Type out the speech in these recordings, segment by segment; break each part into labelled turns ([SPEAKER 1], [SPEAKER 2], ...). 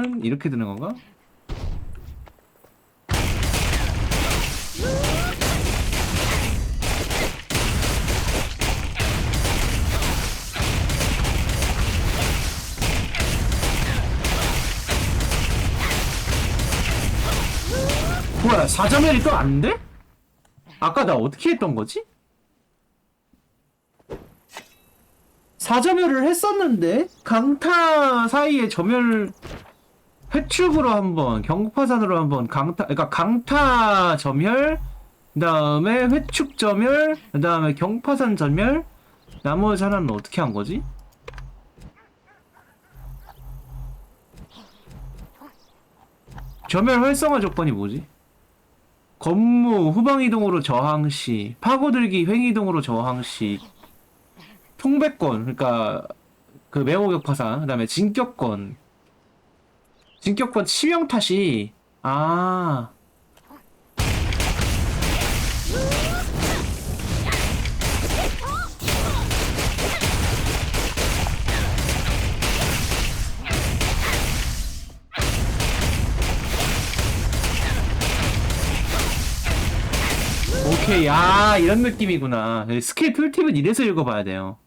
[SPEAKER 1] 그러면은 이렇게 되는 건가? 뭐야 4점엘이 또 안 돼? 아까 나 어떻게 했던 거지? 4점열을 했었는데 강타 사이에 점열 회축으로 한번 경파산으로 한번 강타 그러니까 강타 점열 그다음에 회축 점열 그다음에 경파산 점열 나머지 하나는 어떻게 한 거지? 점열 활성화 조건이 뭐지? 건무 후방 이동으로 저항 시 파고들기 횡 이동으로 저항 시 통배권 그러니까 그 매호격 파산 그다음에 진격권 진격권 치명 탓이. 아. 오케이. 아 이런 느낌이구나. 스킬 툴팁은 이래서 읽어봐야 돼요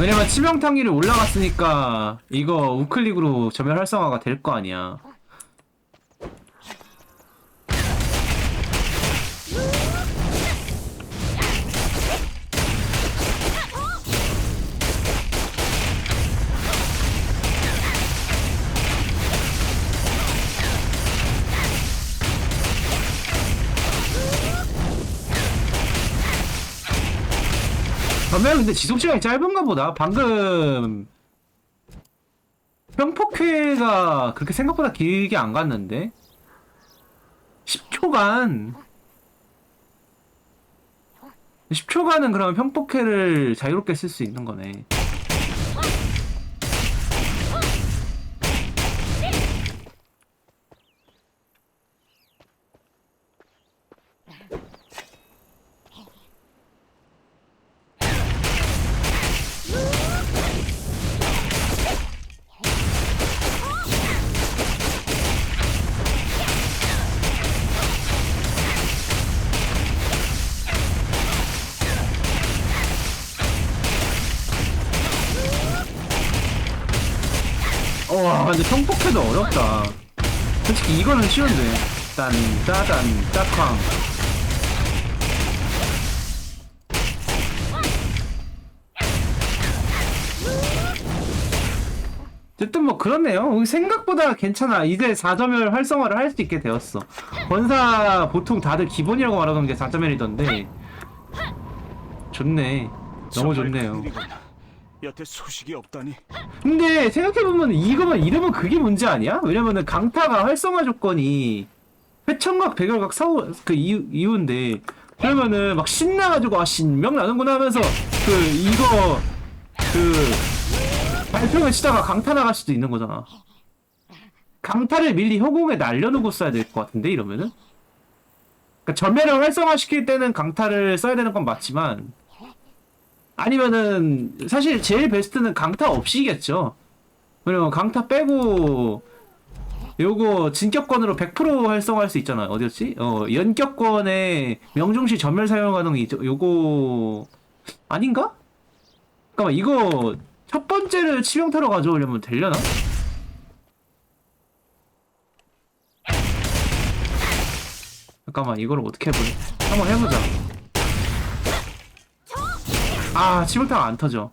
[SPEAKER 1] 왜냐면 치명탕률이 올라갔으니까 이거 우클릭으로 점멸 활성화가 될 거 아니야. 그러면 근데 지속 시간이 짧은가 보다. 방금 평폭회가 그렇게 생각보다 길게 안 갔는데 10초간 10초간은 그러면 평폭회를 자유롭게 쓸 수 있는 거네. 와 근데 평폭회도 어렵다. 솔직히 이거는 쉬운데. 딴 따단 따쾅. 어쨌든 뭐 그렇네요. 생각보다 괜찮아. 이제 4점열 활성화를 할 수 있게 되었어. 권사 보통 다들 기본이라고 말하는 게 4점열이던데. 좋네. 너무 좋네요.
[SPEAKER 2] 여태 소식이 없다니.
[SPEAKER 1] 근데 생각해보면 이거만 이러면 그게 문제 아니야? 왜냐면은 강타가 활성화 조건이 회청각 백열각 사후 그 이유, 이유인데 그러면은 막 신나가지고 아 신명 나는구나 하면서 그 이거 그 발표를 치다가 강타 나갈 수도 있는 거잖아. 강타를 밀리 허공에 날려놓고 써야 될 것 같은데 이러면은 그러니까 전멸을 활성화 시킬 때는 강타를 써야 되는 건 맞지만 아니면은 사실 제일 베스트는 강타 없이겠죠. 왜냐면 강타 빼고 요거 진격권으로 100% 활성화할 수 있잖아요. 어디였지? 어 연격권에 명중시 전멸 사용 가능이. 요거 아닌가? 잠깐만 이거 첫 번째를 치명타로 가져오려면 되려나? 잠깐만 이거를 어떻게 해보지? 한번 해보자. 아 치명타가 안 터져.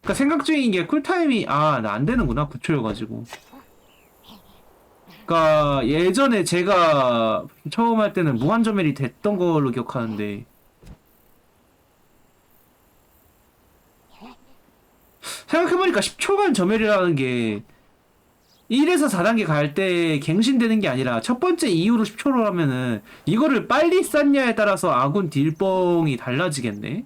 [SPEAKER 1] 그니까 생각 중인 게 쿨타임이 아 나 안 되는구나 9초여가지고. 그니까 예전에 제가 처음 할 때는 무한점멸이 됐던 걸로 기억하는데. 생각해보니까 10초간 점멸이라는 게 1에서 4단계 갈 때 갱신되는 게 아니라 첫 번째 이후로 10초로 하면은 이거를 빨리 쌌냐에 따라서 아군 딜뻥이 달라지겠네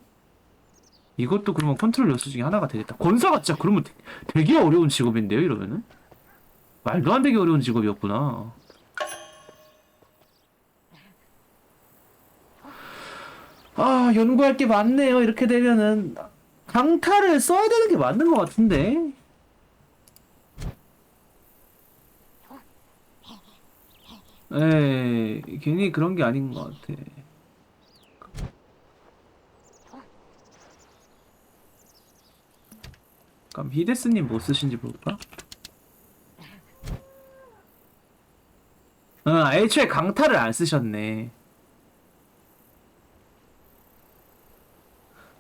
[SPEAKER 1] 이것도 그러면 컨트롤 요소 중에 하나가 되겠다. 권사가 진짜 그러면 되- 되게 어려운 직업인데요, 이러면은? 말도 안 되게 어려운 직업이었구나. 아, 연구할 게 많네요. 이렇게 되면은 강타를 써야 되는 게 맞는 것 같은데. 에 괜히 그런 게 아닌 것 같아. 그럼 히데스님 뭐 쓰신지 볼까? 어, 애초에 강타를 안 쓰셨네.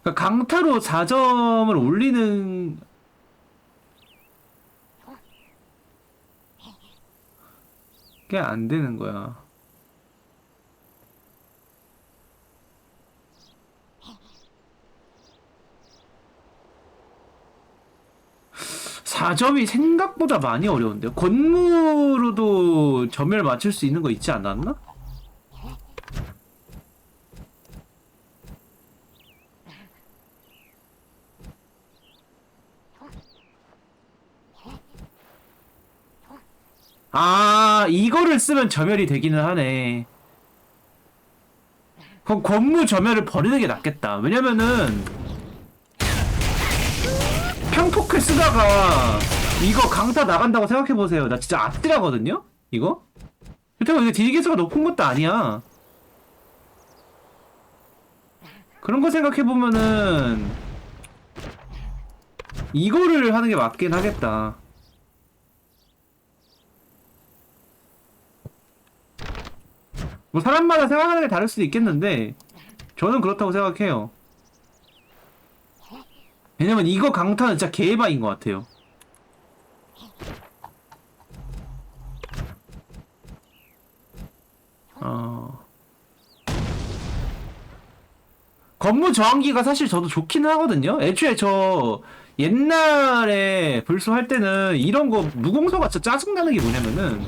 [SPEAKER 1] 그러니까 강타로 4점을 올리는 게 안 되는 거야. 사점이 생각보다 많이 어려운데요. 권무로도 점을 맞출 수 있는 거 있지 않았나? 아, 이거를 쓰면 점멸이 되기는 하네. 그럼 권무 점멸을 버리는 게 낫겠다. 왜냐면은 평포크 쓰다가 이거 강타 나간다고 생각해보세요. 나 진짜 앞질하거든요? 이거? 그렇다고 이게 딜기수가 높은 것도 아니야. 그런 거 생각해보면은 이거를 하는 게 맞긴 하겠다. 뭐 사람마다 생각하는 게 다를 수도 있겠는데 저는 그렇다고 생각해요. 왜냐면 이거 강타는 진짜 개바인 것 같아요. 어. 건무 저항기가 사실 저도 좋긴 하거든요. 애초에 저 옛날에 불소 할 때는 이런 거 무공소가 진짜 짜증나는 게 뭐냐면은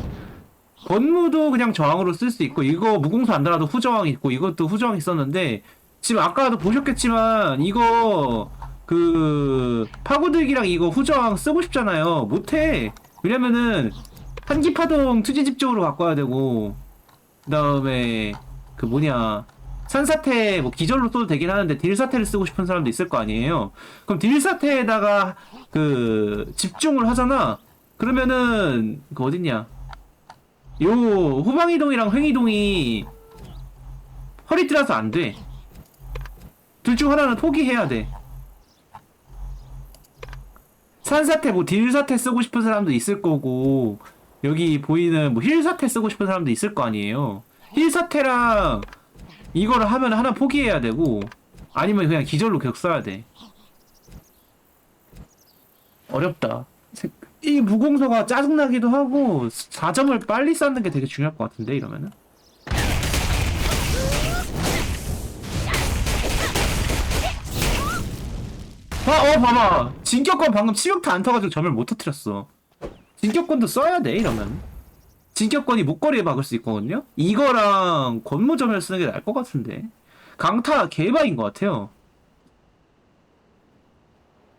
[SPEAKER 1] 건무도 그냥 저항으로 쓸 수 있고 이거 무공소 안 달아도 후저항 있고 이것도 후저항 있었는데 지금 아까도 보셨겠지만 이거 그 파고들기랑 이거 후저항 쓰고 싶잖아요. 못해. 왜냐면은 한기파동 투지집 쪽으로 바꿔야 되고 그다음에 그 뭐냐 산사태 뭐 기절로 써도 되긴 하는데 딜사태를 쓰고 싶은 사람도 있을 거 아니에요. 그럼 딜사태에다가 그 집중을 하잖아. 그러면은 그 어딨냐. 요 후방이동이랑 횡이동이 허리 띠라서 안 돼. 둘 중 하나는 포기해야 돼. 산사태 뭐 딜사태 쓰고 싶은 사람도 있을 거고 여기 보이는 뭐 힐사태 쓰고 싶은 사람도 있을 거 아니에요. 힐사태랑 이거를 하면 하나 포기해야 되고 아니면 그냥 기절로 계속 써야 돼. 어렵다. 세- 이 무공서가 짜증나기도 하고 4점을 빨리 쌓는 게 되게 중요할 것 같은데 이러면은 아, 어 봐봐 진격권 방금 치명타 안 터가지고 점을 못 터뜨렸어 진격권도 써야 돼 이러면 진격권이 목걸이에 박을 수 있거든요 이거랑 권무점을 쓰는 게 나을 것 같은데 강타 개바인 것 같아요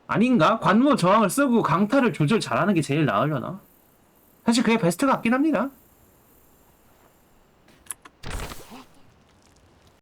[SPEAKER 1] 아닌가? 관무 저항을 쓰고 강타를 조절 잘하는 게 제일 나으려나? 사실 그게 베스트 같긴 합니다.